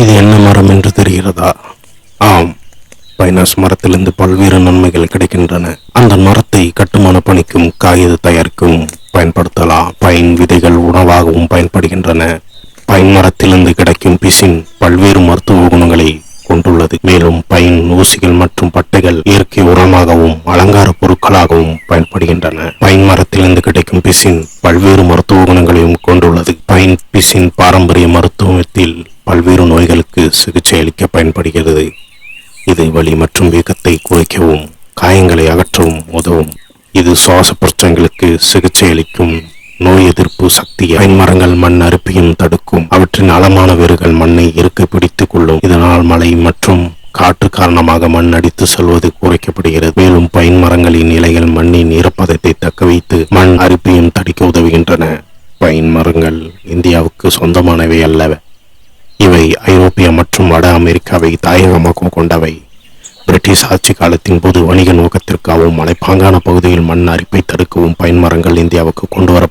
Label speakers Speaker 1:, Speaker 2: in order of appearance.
Speaker 1: இது என்ன மரம் என்று தெரிகிறதா? ஆம் பைனாஸ் மரத்திலிருந்து பல்வேறு நன்மைகள் கிடைக்கின்றன. அந்த மரத்தை கட்டுமான பணிக்கும் காகித தயாரிக்கும் பயன்படுத்தலாம். பைன் விதைகள் உணவாகவும் பயன்படுகின்றன. பைன் மரத்திலிருந்து கிடைக்கும் பிசின் பல்வேறு மருத்துவ குணங்களை கொண்டுள்ளது. மேலும் பைன் ஊசிகள் மற்றும் பட்டைகள் இயற்கை உரமாகவும் அலங்கார பொருட்களாகவும் பயன்படுகின்றன. பைன் மரத்திலிருந்து கிடைக்கும் பிசின் பல்வேறு மருத்துவ குணங்களையும் கொண்டுள்ளது. பைன் பிசின் பாரம்பரிய மருத்துவத்தில் பல்வேறு நோய்களுக்கு சிகிச்சை அளிக்க பயன்படுகிறது. இது வலி மற்றும் வீக்கத்தை குறைக்கவும் காயங்களை அகற்றவும் உதவும். இது சுவாச பிரச்சனைகளுக்கு சிகிச்சை அளிக்கும். நோய் எதிர்ப்பு சக்தி மரங்கள் மண் அரிப்பையும் தடுக்கும். அவற்றின் அளமான வேர்கள் மண்ணை இருக்க பிடித்துக் கொள்ளும். இதனால் மழை மற்றும் காற்று காரணமாக மண் அடித்து செல்வது குறைக்கப்படுகிறது. மேலும் பைன் மரங்களின் இலைகள் மண்ணின் ஈரப்பதத்தை தக்க வைத்து மண் அரிப்பையும் தடுக்க உதவுகின்றன. பைன் மரங்கள் இந்தியாவுக்கு சொந்தமானவை அல்ல. இவை ஐரோப்பிய மற்றும் வட அமெரிக்காவை தாயகமாக கொண்டவை. பிரிட்டிஷ் ஆட்சி காலத்தின் போது வணிக நோக்கத்திற்காகவும் மலைப்பாங்கான பகுதியில் மண் அரிப்பை தடுக்கவும் பயன்மரங்கள் இந்தியாவுக்கு கொண்டு வர